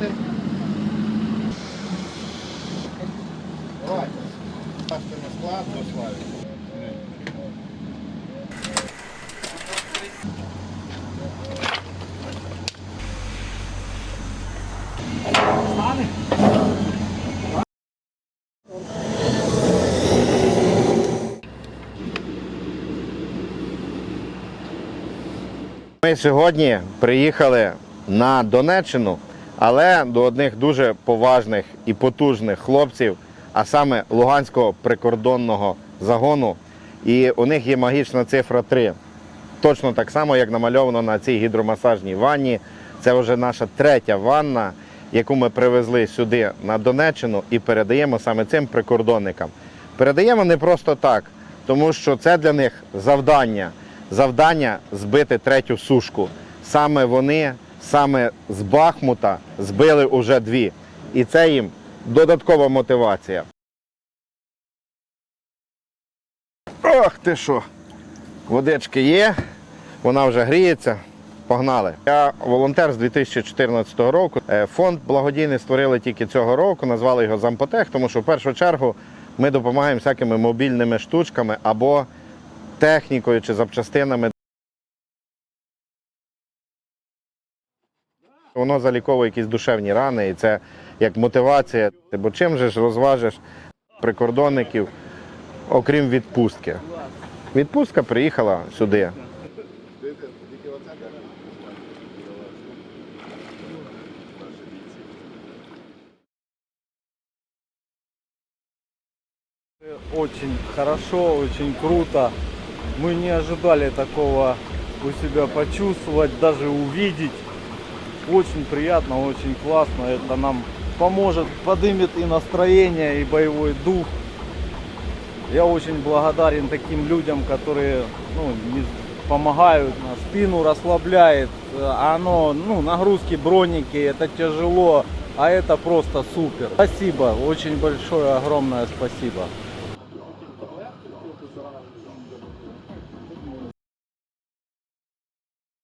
їсти. Давайте. На склад, до слави. Ми сьогодні приїхали на Донеччину але до одних дуже поважних і потужних хлопців, а саме Луганського прикордонного загону. І у них є магічна цифра 3. Точно так само, як намальовано на цій гідромасажній ванні. Це вже наша третя ванна, яку ми привезли сюди на Донеччину і передаємо саме цим прикордонникам. Передаємо не просто так, тому що це для них завдання. Завдання збити третю сушку. Саме вони, саме з Бахмута збили уже дві. І це їм додаткова мотивація. Ох ти що! Водички є, вона вже гріється. Погнали. Я волонтер з 2014 року. Е, Фонд благодійний створили тільки цього року, назвали його Зампотех, тому що в першу чергу ми допомагаємо всякими мобільними штучками або технікою чи запчастинами. Воно заліковує якісь душевні рани, і це як мотивація. Бо чим же ж розважиш прикордонників, окрім відпустки? Відпустка приїхала сюди. Очень хорошо, очень круто. Мы не ожидали такого у себя почувствовать, даже увидеть. Очень приятно, очень классно. Это нам поможет, поднимет и настроение, и боевой дух. Я очень благодарен таким людям, которые ну, не помогают, спину расслабляет. А оно, ну, нагрузки, броники, это тяжело, а это просто супер. Спасибо, очень большое, огромное спасибо.